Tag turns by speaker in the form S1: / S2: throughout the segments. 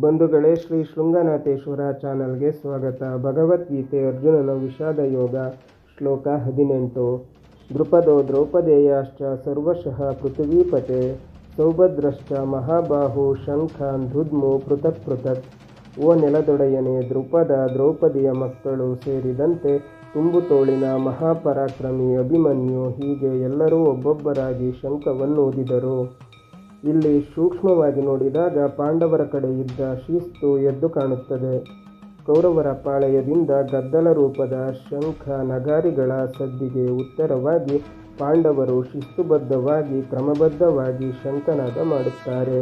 S1: ಬಂಧುಗಳೇ, ಶ್ರೀ ಶೃಂಗನಾಥೇಶ್ವರ ಚಾನಲ್ಗೆ ಸ್ವಾಗತ. ಭಗವದ್ಗೀತೆ ಅರ್ಜುನನ ವಿಷಾದ ಯೋಗ, ಶ್ಲೋಕ ಹದಿನೆಂಟು. ದೃಪದೋ ದ್ರೌಪದೇಯಾಶ್ಚ ಸರ್ವಶಃ ಪೃಥ್ವೀಪತೆ, ಸೌಭದ್ರಶ್ಚ ಮಹಾಬಾಹು ಶಂಖ ಧುದ್ಮು ಪೃಥಕ್ ಪೃಥಕ್. ಓ ನೆಲದೊಡೆಯನೆ, ದೃಪದ ದ್ರೌಪದಿಯ ಮಕ್ಕಳು ಸೇರಿದಂತೆ ತುಂಬು ತೋಳಿನ ಮಹಾಪರಾಕ್ರಮಿ ಅಭಿಮನ್ಯು ಹೀಗೆ ಎಲ್ಲರೂ ಒಬ್ಬೊಬ್ಬರಾಗಿ ಶಂಖವನ್ನು ಊದಿದರು ಇಲ್ಲಿ ಸೂಕ್ಷ್ಮವಾಗಿ ನೋಡಿದಾಗ ಪಾಂಡವರ ಕಡೆ ಇದ್ದ ಶಿಸ್ತು ಎದ್ದು ಕಾಣುತ್ತದೆ. ಕೌರವರ ಪಾಳೆಯದಿಂದ ಗದ್ದಲ ರೂಪದ ಶಂಖ ನಗಾರಿಗಳ ಸದ್ದಿಗೆ ಉತ್ತರವಾಗಿ ಪಾಂಡವರು ಶಿಸ್ತುಬದ್ಧವಾಗಿ ಕ್ರಮಬದ್ಧವಾಗಿ ಶಂಖನಾದ ಮಾಡುತ್ತಾರೆ.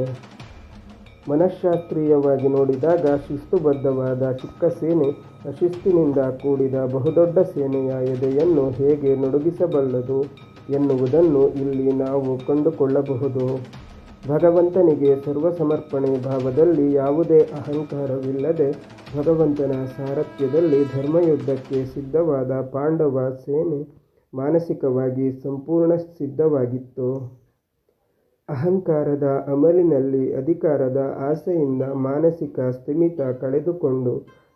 S1: ಮನಃಶಾಸ್ತ್ರೀಯವಾಗಿ ನೋಡಿದಾಗ ಶಿಸ್ತುಬದ್ಧವಾದ ಚಿಕ್ಕ ಸೇನೆ ಅಶಿಸ್ತಿನಿಂದ ಕೂಡಿದ ಬಹುದೊಡ್ಡ ಸೇನೆಯ ಎದೆಯನ್ನು ಹೇಗೆ ನಡುಗಿಸಬಲ್ಲದು ಎನ್ನುವುದನ್ನು ಇಲ್ಲಿ ನಾವು ಕಂಡುಕೊಳ್ಳಬಹುದು. ಭಗವಂತನಿಗೆ ಸರ್ವಸಮರ್ಪಣೆ ಭಾವದಲ್ಲಿ ಯಾವುದೇ ಅಹಂಕಾರವಿಲ್ಲದೆ ಭಗವಂತನ ಸಾರಥ್ಯದಲ್ಲಿ ಧರ್ಮಯುದ್ಧಕ್ಕೆ ಸಿದ್ಧವಾದ ಪಾಂಡವ ಸೇನೆ ಮಾನಸಿಕವಾಗಿ ಸಂಪೂರ್ಣ ಸಿದ್ಧವಾಗಿತ್ತು. ಅಹಂಕಾರದ ಅಮಲಿನಲ್ಲಿ ಅಧಿಕಾರದ ಆಸೆಯಿಂದ ಮಾನಸಿಕ ಸ್ಥಿಮಿತ ಕಳೆದುಕೊಂಡು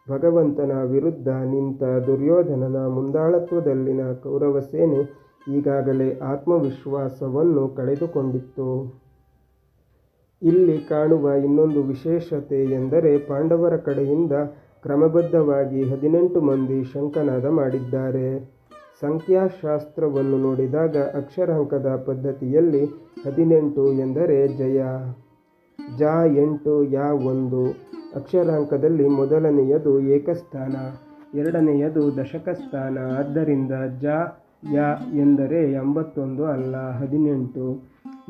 S1: ಭಗವಂತನ ವಿರುದ್ಧ ನಿಂತ ದುರ್ಯೋಧನನ ಮುಂದಾಳತ್ವದಲ್ಲಿನ ಕೌರವ ಸೇನೆ ಈಗಾಗಲೇ ಆತ್ಮವಿಶ್ವಾಸವನ್ನು ಕಳೆದುಕೊಂಡಿತ್ತು. ಇಲ್ಲಿ ಕಾಣುವ ಇನ್ನೊಂದು ವಿಶೇಷತೆ ಎಂದರೆ ಪಾಂಡವರ ಕಡೆಯಿಂದ ಕ್ರಮಬದ್ಧವಾಗಿ ಹದಿನೆಂಟು ಮಂದಿ ಶಂಖನಾದ ಮಾಡಿದ್ದಾರೆ. ಸಂಖ್ಯಾಶಾಸ್ತ್ರವನ್ನು ನೋಡಿದಾಗ ಅಕ್ಷರಾಂಕದ ಪದ್ಧತಿಯಲ್ಲಿ ಹದಿನೆಂಟು ಎಂದರೆ ಜಯ, ಜ ಎಂಟು, ಯಾ ಒಂದು. ಅಕ್ಷರಾಂಕದಲ್ಲಿ ಮೊದಲನೆಯದು ಏಕಸ್ಥಾನ, ಎರಡನೆಯದು ದಶಕ ಸ್ಥಾನ ಆದ್ದರಿಂದ ಜ ಯ ಎಂದರೆ ಎಂಬತ್ತೊಂದು ಅಲ್ಲ ಹದಿನೆಂಟು.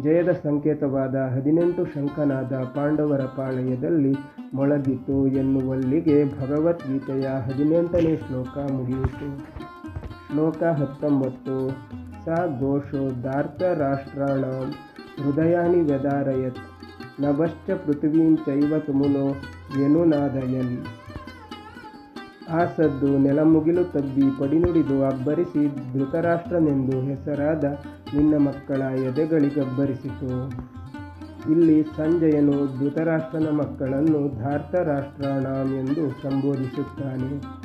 S1: ಜಯದ ಸಂಕೇತವಾದ ಹದಿನೆಂಟು ಶಂಕನಾದ ಪಾಂಡವರ ಪಾಳಯದಲ್ಲಿ ಮೊಳಗಿತು ಎನ್ನುವಲ್ಲಿಗೆ ಭಗವದ್ಗೀತೆಯ ಹದಿನೆಂಟನೇ ಶ್ಲೋಕ ಮುಗಿಯಿತು. ಶ್ಲೋಕ ಹತ್ತೊಂಬತ್ತು. ಸ ಘೋಷೋ ಧಾರ್ತರಾಷ್ಟ್ರಾಣ ಹೃದಯಾನಿ ವ್ಯದಾರಯತ್ ನಭಶ್ಚ ಪೃಥ್ವೀಂ ಚೈವ ತುಮುಲೋ ವ್ಯನುನಾದಯನ್ ಆ ಸದ್ದು ನೆಲಮುಗಿಲು ತಬ್ಬಿ ಪಡಿನುಡಿದು ಅಬ್ಬರಿಸಿ ಧೃತರಾಷ್ಟ್ರನೆಂದು ಹೆಸರಾದ ನಿನ್ನ ಮಕ್ಕಳ ಎದೆಗಳಿಗಬ್ಬರಿಸಿತು. ಇಲ್ಲಿ ಸಂಜಯನು ಧೃತರಾಷ್ಟ್ರನ ಮಕ್ಕಳನ್ನು ಧಾರ್ತರಾಷ್ಟ್ರಾಣಾಂ ಎಂದು ಸಂಬೋಧಿಸುತ್ತಾನೆ.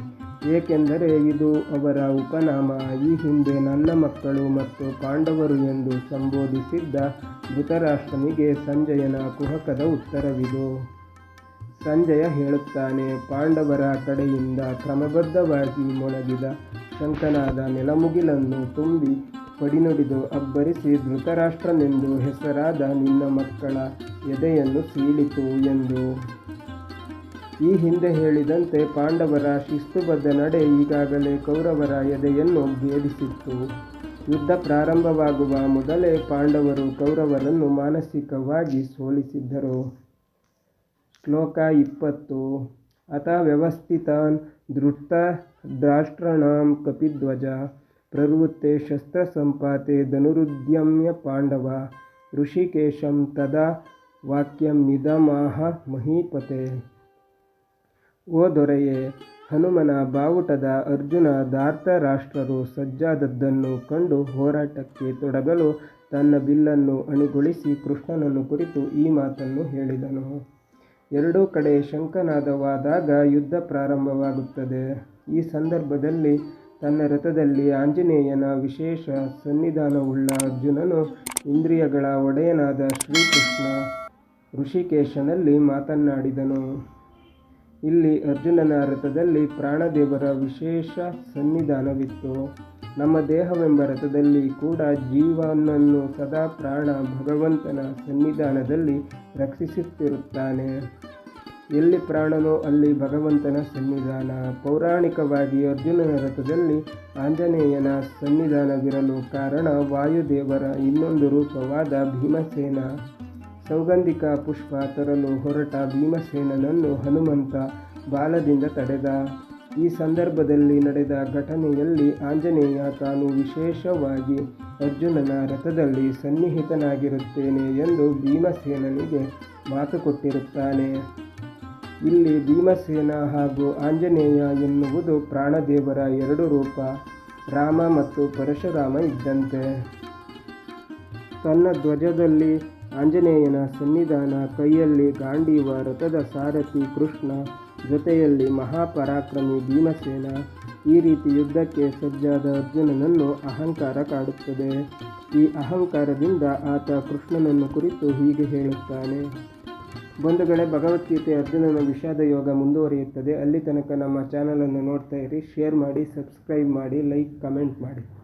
S1: ಏಕೆಂದರೆ ಇದು ಅವರ ಉಪನಾಮ. ಈ ಹಿಂದೆ ನನ್ನ ಮಕ್ಕಳು ಮತ್ತು ಪಾಂಡವರು ಎಂದು ಸಂಬೋಧಿಸಿದ್ದ ಧೃತರಾಷ್ಟ್ರನಿಗೆ ಸಂಜಯನ ಕುಹಕದ ಉತ್ತರವಿದು. ಸಂಜಯ ಹೇಳುತ್ತಾನೆ, ಪಾಂಡವರ ಕಡೆಯಿಂದ ಕ್ರಮಬದ್ಧವಾಗಿ ಮೊಳಗಿದ ಶಂಕನಾದ ನೆಲಮುಗಿಲನ್ನು ತುಂಬಿ ಪಡಿನುಡಿದು ಅಬ್ಬರಿಸಿ ಧೃತರಾಷ್ಟ್ರನೆಂದು ಹೆಸರಾದ ನಿನ್ನ ಮಕ್ಕಳ ಎದೆಯನ್ನು ಸೀಳಿತು ಎಂದು. ಈ ಹಿಂದೆ ಹೇಳಿದಂತೆ ಪಾಂಡವರ ಶಿಸ್ತುಬದ್ಧ ನಡೆ ಈಗಾಗಲೇ ಕೌರವರ ಎದೆಯನ್ನು ಭೇದಿಸಿತ್ತು. ಯುದ್ಧ ಪ್ರಾರಂಭವಾಗುವ ಮೊದಲೇ ಪಾಂಡವರು ಕೌರವರನ್ನು ಮಾನಸಿಕವಾಗಿ ಸೋಲಿಸಿದ್ದರು. ಶ್ಲೋಕ ಇಪ್ಪತ್ತು. ಅಥ ವ್ಯವಸ್ಥಿತಾನ್ ಧೃತರಾಷ್ಟ್ರಾಣಾಂ ಕಪಿಧ್ವಜ ಪ್ರವೃತ್ತೆ ಶಸ್ತ್ರಸಂಪಾತೆ ಧನುರುದ್ಯಮ್ಯ ಪಾಂಡವ ಋಷಿಕೇಶಂ ತದಾ ವಾಕ್ಯಮಿದಮಾಹ ಮಹೀಪತೆ. ಓ ದೊರೆಯೇ, ಹನುಮನ ಬಾವುಟದ ಅರ್ಜುನ ಧಾರ್ತರಾಷ್ಟ್ರರು ಸಜ್ಜಾದದ್ದನ್ನು ಕಂಡು ಹೋರಾಟಕ್ಕೆ ತೊಡಗಲು ತನ್ನ ಬಿಲ್ಲನ್ನು ಅಣಿಗೊಳಿಸಿ ಕೃಷ್ಣನನ್ನು ಕುರಿತು ಈ ಮಾತನ್ನು ಹೇಳಿದನು. ಎರಡೂ ಕಡೆ ಶಂಖನಾದವಾದಾಗ ಯುದ್ಧ ಪ್ರಾರಂಭವಾಗುತ್ತದೆ. ಈ ಸಂದರ್ಭದಲ್ಲಿ ತನ್ನ ರಥದಲ್ಲಿ ಆಂಜನೇಯನ ವಿಶೇಷ ಸನ್ನಿಧಾನವುಳ್ಳ ಅರ್ಜುನನು ಇಂದ್ರಿಯಗಳ ಒಡೆಯನಾದ ಶ್ರೀಕೃಷ್ಣ ಋಷಿಕೇಶನಲ್ಲಿ ಮಾತನಾಡಿದನು ಇಲ್ಲಿ ಅರ್ಜುನನ ರಥದಲ್ಲಿ ಪ್ರಾಣದೇವರ ವಿಶೇಷ ಸನ್ನಿಧಾನವಿತ್ತು. ನಮ್ಮ ದೇಹವೆಂಬ ರಥದಲ್ಲಿ ಕೂಡ ಜೀವನನ್ನು ಸದಾ ಪ್ರಾಣ ಭಗವಂತನ ಸನ್ನಿಧಾನದಲ್ಲಿ ರಕ್ಷಿಸುತ್ತಿರುತ್ತಾನೆ. ಎಲ್ಲಿ ಪ್ರಾಣನೋ ಅಲ್ಲಿ ಭಗವಂತನ ಸನ್ನಿಧಾನ. ಪೌರಾಣಿಕವಾಗಿ ಅರ್ಜುನನ ರಥದಲ್ಲಿ ಆಂಜನೇಯನ ಸನ್ನಿಧಾನವಿರಲು ಕಾರಣ ವಾಯುದೇವರ ಇನ್ನೊಂದು ರೂಪವಾದ ಭೀಮಸೇನ. ಸೌಗಂಧಿಕ ಪುಷ್ಪ ತರಲು ಹೊರಟ ಭೀಮಸೇನನನ್ನು ಹನುಮಂತ ಬಾಲದಿಂದ ತಡೆದ. ಈ ಸಂದರ್ಭದಲ್ಲಿ ನಡೆದ ಘಟನೆಯಲ್ಲಿ ಆಂಜನೇಯ ತಾನು ವಿಶೇಷವಾಗಿ ಅರ್ಜುನನ ರಥದಲ್ಲಿ ಸನ್ನಿಹಿತನಾಗಿರುತ್ತೇನೆ ಎಂದು ಭೀಮಸೇನನಿಗೆ ಮಾತು ಕೊಟ್ಟಿರುತ್ತಾನೆ. ಇಲ್ಲಿ ಭೀಮಸೇನ ಹಾಗೂ ಆಂಜನೇಯ ಎನ್ನುವುದು ಪ್ರಾಣದೇವರ ಎರಡು ರೂಪ, ರಾಮ ಮತ್ತು ಪರಶುರಾಮ ಇದ್ದಂತೆ. ತನ್ನ ಧ್ವಜದಲ್ಲಿ ಆಂಜನೇಯನ ಸನ್ನಿಧಾನ ಕೈಯಲ್ಲಿ ಗಾಂಡೀವ, ರಥದ ಸಾರಥಿ ಕೃಷ್ಣ, ಜೊತೆಯಲ್ಲಿ ಮಹಾಪರಾಕ್ರಮಿ ಭೀಮಸೇನ, ಈ ರೀತಿ ಯುದ್ಧಕ್ಕೆ ಸಜ್ಜಾದ ಅರ್ಜುನನನ್ನು ಅಹಂಕಾರ ಕಾಡುತ್ತದೆ. ಈ ಅಹಂಕಾರದಿಂದ ಆತ ಕೃಷ್ಣನನ್ನು ಕುರಿತು ಹೀಗೆ ಹೇಳುತ್ತಾನೆ. ಬಂಧುಗಳೇ, ಭಗವದ್ಗೀತೆ ಅರ್ಜುನನ ವಿಷಾದ ಯೋಗ ಮುಂದುವರಿಯುತ್ತದೆ. ಅಲ್ಲಿ ತನಕ ನಮ್ಮ ಚಾನಲನ್ನು ನೋಡ್ತಾ ಇರಿ, ಶೇರ್ ಮಾಡಿ, ಸಬ್ಸ್ಕ್ರೈಬ್ ಮಾಡಿ, ಲೈಕ್, ಕಮೆಂಟ್ ಮಾಡಿ.